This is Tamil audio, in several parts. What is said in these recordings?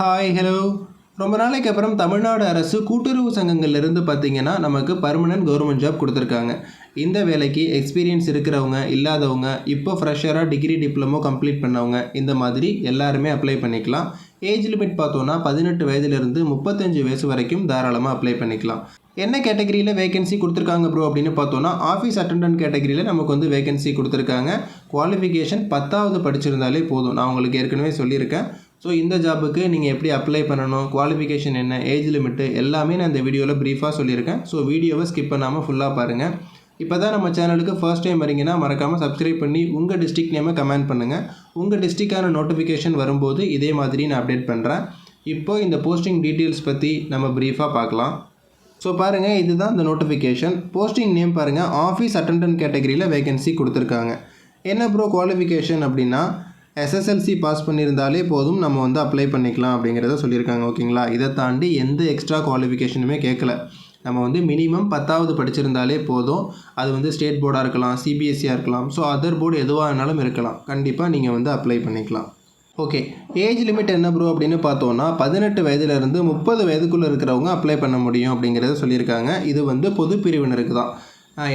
ஹாய் ஹலோ ரொம்ப நாளைக்கு அப்புறம் தமிழ்நாடு அரசு கூட்டுறவு சங்கங்கள்லேருந்து பார்த்தீங்கன்னா நமக்கு பர்மனன்ட் கவர்மெண்ட் ஜாப் கொடுத்துருக்காங்க. இந்த வேலைக்கு எக்ஸ்பீரியன்ஸ் இருக்கிறவங்க இல்லாதவங்க இப்போ ஃப்ரெஷராக டிகிரி டிப்ளமோ கம்ப்ளீட் பண்ணவங்க இந்த மாதிரி எல்லாருமே அப்ளை பண்ணிக்கலாம். ஏஜ் லிமிட் பார்த்தோன்னா பதினெட்டு வயதுலேருந்து முப்பத்தஞ்சு வயசு வரைக்கும் தாராளமாக அப்ளை பண்ணிக்கலாம். என்ன கேட்டகரியில் வேகன்சி கொடுத்துருக்காங்க ப்ரோ அப்படின்னு பார்த்தோன்னா ஆஃபீஸ் அட்டண்டன்ட் கேட்டகரியில் நமக்கு வந்து வேகன்சி கொடுத்துருக்காங்க. குவாலிஃபிகேஷன் பத்தாவது படிச்சிருந்தாலே போதும். நான் உங்களுக்கு ஏற்கனவே சொல்லியிருக்கேன். ஸோ இந்த ஜாபுக்கு நீங்கள் எப்படி அப்ளை பண்ணணும் குவாலிஃபிகேஷன் என்ன ஏஜ் லிமிட்டு எல்லாமே நான் இந்த வீடியோவில் ப்ரீஃபாக சொல்லியிருக்கேன். ஸோ வீடியோவை ஸ்கிப் பண்ணாமல் ஃபுல்லாக பாருங்கள் இப்போ தான் நம்ம சேனலுக்கு ஃபர்ஸ்ட் டைம் வரீங்கன்னா மறக்காமல் சப்ஸ்கிரைப் பண்ணி உங்கள் டிஸ்ட்ரிக்ட் நேமை கமெண்ட் பண்ணுங்கள் உங்கள் டிஸ்ட்ரிக்டான நோட்டிஃபிகேஷன் வரும்போது இதே மாதிரி நான் அப்டேட் பண்ணுறேன் இப்போ இந்த போஸ்டிங் டீட்டெயில்ஸ் பற்றி நம்ம ப்ரீஃபாக பார்க்கலாம். ஸோ பாருங்கள் இதுதான் இந்த நோட்டிஃபிகேஷன் போஸ்டிங் நேம் பாருங்கள் ஆஃபீஸ் அட்டண்டன்ட் கேட்டகரியில் வேகன்சி கொடுத்துருக்காங்க. என்ன ப்ரோ குவாலிஃபிகேஷன் அப்படின்னா எஸ்எஸ்எல்சி பாஸ் பண்ணியிருந்தாலே போதும் நம்ம வந்து அப்ளை பண்ணிக்கலாம் அப்படிங்கிறத சொல்லியிருக்காங்க ஓகேங்களா? இதை தாண்டி எந்த எக்ஸ்ட்ரா குவாலிஃபிகேஷனுமே கேட்கல. நம்ம வந்து மினிமம் பத்தாவது படிச்சிருந்தாலே போதும். அது வந்து ஸ்டேட் போர்டாக இருக்கலாம் சிபிஎஸ்சியாக இருக்கலாம். ஸோ அதர் போர்டு எதுவாக வேணாலும் இருக்கலாம். கண்டிப்பாக நீங்கள் வந்து அப்ளை பண்ணிக்கலாம். ஓகே ஏஜ் லிமிட் என்ன ப்ரோ அப்படின்னு பார்த்தோன்னா பதினெட்டு வயதுலேருந்து முப்பது வயதுக்குள்ளே இருக்கிறவங்க அப்ளை பண்ண முடியும் அப்படிங்கிறத சொல்லியிருக்காங்க. இது வந்து பொது பிரிவினருக்கு தான்.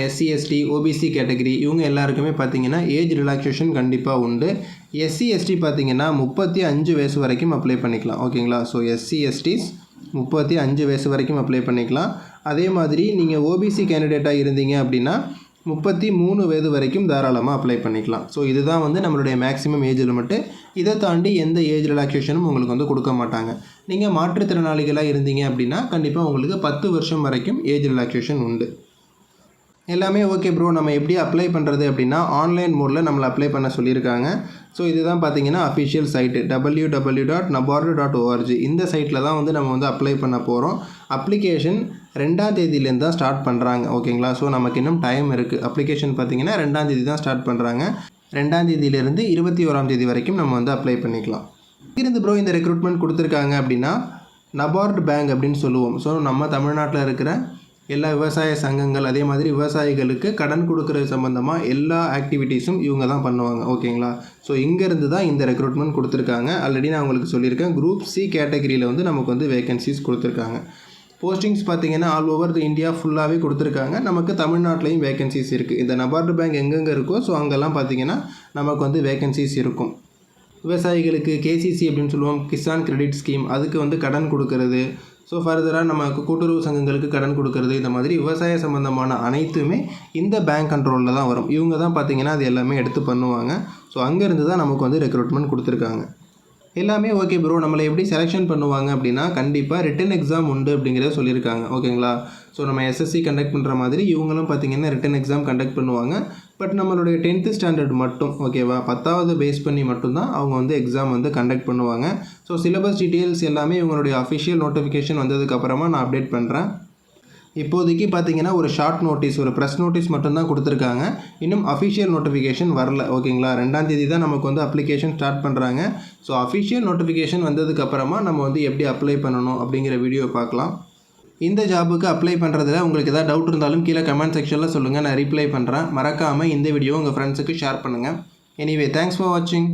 எஸ்சி எஸ்டி ஓபிசி கேட்டகரி இவங்க எல்லாருக்குமே பார்த்தீங்கன்னா ஏஜ் ரிலாக்ஸேஷன் கண்டிப்பாக உண்டு. எஸ்சி எஸ்டி பார்த்தீங்கன்னா முப்பத்தி அஞ்சு வயசு வரைக்கும் அப்ளை பண்ணிக்கலாம். ஓகேங்களா ஸோ எஸ்சி எஸ்டிஸ் முப்பத்தி அஞ்சு வயசு வரைக்கும் அப்ளை பண்ணிக்கலாம். அதே மாதிரி நீங்கள் ஓபிசி கேண்டிடேட்டாக இருந்தீங்க அப்படின்னா முப்பத்தி மூணு வயது வரைக்கும் தாராளமாக அப்ளை பண்ணிக்கலாம். ஸோ இதுதான் வந்து நம்மளுடைய மேக்ஸிமம் ஏஜ் லிமிட்டு இதை தாண்டி எந்த ஏஜ் ரிலாக்ஸேஷனும் உங்களுக்கு வந்து கொடுக்க மாட்டாங்க. நீங்கள் மாற்றுத்திறனாளிகளாக இருந்தீங்க அப்படின்னா கண்டிப்பாக உங்களுக்கு பத்து வருஷம் வரைக்கும் ஏஜ் ரிலாக்ஸேஷன் உண்டு. எல்லாமே ஓகே ப்ரோ நம்ம எப்படி அப்ளை பண்ணுறது அப்படின்னா ஆன்லைன் மோடில் நம்மளை அப்ளை பண்ண சொல்லியிருக்காங்க. ஸோ இதுதான் பார்த்தீங்கன்னா official site W W dot NABARD dot org இந்த சைட்டில் தான் வந்து நம்ம வந்து அப்ளை பண்ண போகிறோம் அப்ளிகேஷன் ரெண்டாம் தேதியிலேருந்து தான் ஸ்டார்ட் பண்ணுறாங்க ஓகேங்களா ஸோ நமக்கு இன்னும் டைம் இருக்குது அப்ளிகேஷன் பார்த்தீங்கன்னா ரெண்டாம் தேதி தான் ஸ்டார்ட் பண்ணுறாங்க ரெண்டாம் தேதியிலேருந்து இருபத்தி ஓராம் தேதி வரைக்கும் நம்ம வந்து அப்ளை பண்ணிக்கலாம். இருந்து ப்ரோ இந்த ரெக்ரூட்மெண்ட் கொடுத்துருக்காங்க அப்படின்னா நபார்டு பேங்க் அப்படின்னு சொல்லுவோம். ஸோ நம்ம தமிழ்நாட்டில் இருக்கிற எல்லா விவசாய சங்கங்கள் அதே மாதிரி விவசாயிகளுக்கு கடன் கொடுக்கறது சம்மந்தமாக எல்லா ஆக்டிவிட்டீஸும் இவங்க தான் பண்ணுவாங்க. ஓகேங்களா? ஸோ இங்கேருந்து தான் இந்த ரெக்ரூட்மெண்ட் கொடுத்துருக்காங்க. ஆல்ரெடி நான் உங்களுக்கு சொல்லியிருக்கேன். குரூப் சி கேட்டகரியில் வந்து நமக்கு வந்து வேகன்சிஸ் கொடுத்துருக்காங்க. போஸ்டிங்ஸ் பார்த்தீங்கன்னா ஆல் ஓவர் த இந்தியா ஃபுல்லாகவே கொடுத்துருக்காங்க. நமக்கு தமிழ்நாட்டிலையும் வேகன்சிஸ் இருக்குது இந்த நபார்டு பேங்க் எங்கெங்கே இருக்கோ ஸோ அங்கெல்லாம் பார்த்தீங்கன்னா நமக்கு வந்து வேகன்சிஸ் இருக்கும். விவசாயிகளுக்கு கேசிசி அப்படின்னு சொல்லுவோம். கிசான் கிரெடிட் ஸ்கீம் அதுக்கு வந்து கடன் கொடுக்கறது. ஸோ ஃபர்தராக நம்ம கூட்டுறவு சங்கங்களுக்கு கடன் கொடுக்கறது இந்த மாதிரி விவசாய சம்மந்தமான அனைத்துமே இந்த பேங்க் கண்ட்ரோலில் தான் வரும். இவங்க தான் பார்த்தீங்கன்னா அது எல்லாமே எடுத்து பண்ணுவாங்க. ஸோ அங்கேருந்து தான் நமக்கு வந்து ரெக்ரூட்மெண்ட் கொடுத்துருக்காங்க. எல்லாமே ஓகே ப்ரோ நம்மளை எப்படி செலெக்ஷன் பண்ணுவாங்க அப்படின்னா கண்டிப்பாக ரிட்டன் எக்ஸாம் உண்டு அப்படிங்கிறத சொல்லியிருக்காங்க. ஓகேங்களா ஸோ நம்ம எஸ்எஸ்சி கண்டக்ட் பண்ணுற மாதிரி இவங்களும் பார்த்தீங்கன்னா ரிட்டன் எக்ஸாம் கண்டக்ட் பண்ணுவாங்க. பட் நம்மளுடைய டென்த்து ஸ்டாண்டர்ட் மட்டும் ஓகேவா பத்தாவது பேஸ் பண்ணி மட்டும்தான் அவங்க வந்து எக்ஸாம் வந்து கண்டக்ட் பண்ணுவாங்க. ஸோ சிலபஸ் டீட்டெயில்ஸ் எல்லாமே இவங்களுடைய அஃபிஷியல் நோட்டிஃபிகேஷன் வந்ததுக்கப்புறமா நான் அப்டேட் பண்ணுறேன் இப்போதைக்கு பார்த்தீங்கன்னா ஒரு ஷார்ட் நோட்டீஸ் ஒரு ப்ரெஸ் நோட்டீஸ் மட்டும்தான் கொடுத்துருக்காங்க. இன்னும் அஃபிஷியல் நோட்டிஃபிகேஷன் வரல. ஓகேங்களா? ரெண்டாம் தேதி தான் நமக்கு வந்து அப்ளிகேஷன் ஸ்டார்ட் பண்ணுறாங்க ஸோ அஃபிஷியல் நோட்டிஃபிகேஷன் வந்ததுக்கப்புறமா நம்ம வந்து எப்படி அப்ளை பண்ணணும் அப்படிங்கிற வீடியோ பார்க்கலாம். இந்த ஜாபுக்கு அப்ளை பண்ணுறதுல உங்களுக்கு ஏதாவது டவுட் இருந்தாலும் கீழே கமெண்ட் செக்ஷனில் சொல்லுங்கள் நான் ரிப்ளை பண்ணுறேன் மறக்காமல் இந்த வீடியோ உங்கள் ஃப்ரெண்ட்ஸுக்கு ஷேர் பண்ணுங்கள் எனிவே தேங்க்ஸ் ஃபார் வாட்சிங்